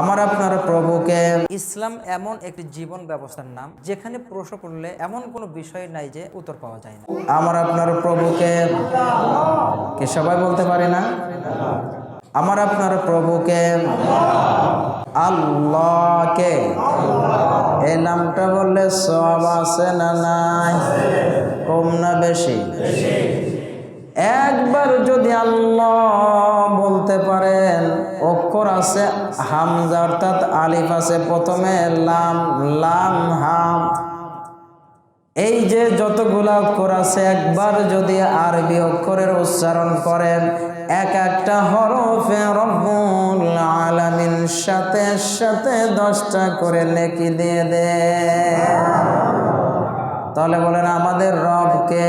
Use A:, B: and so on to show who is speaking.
A: আমার আপনার প্রভুকে।
B: ইসলাম এমন একটি জীবন ব্যবস্থার নাম যেখানে প্রশ্ন করলে এমন কোনো বিষয় নাই যে উত্তর পাওয়া যায় না।
A: আমার আপনার প্রভুকে। কে সবাই বলতে পারে না? আমার আপনার প্রভুকে। আল্লাহকে। এই নামটা বললে সব আছে না নাই? কম না বেশি? একবার যদি আল্লাহ বলতে পারেন, অক্ষর আছে, হামজা অর্থাৎ আলিফ আছে, প্রথমে লাম লাম, হাম। এই যে যতগুলা অক্ষর আছে, একবার যদি আরবি অক্ষরের উচ্চারণ করেন, এক একটা হরফে রব্বুল আলামিন সাথে সাথে দশটা করে নেকি দিয়ে দে তাহলে বলেন, আমাদের রবকে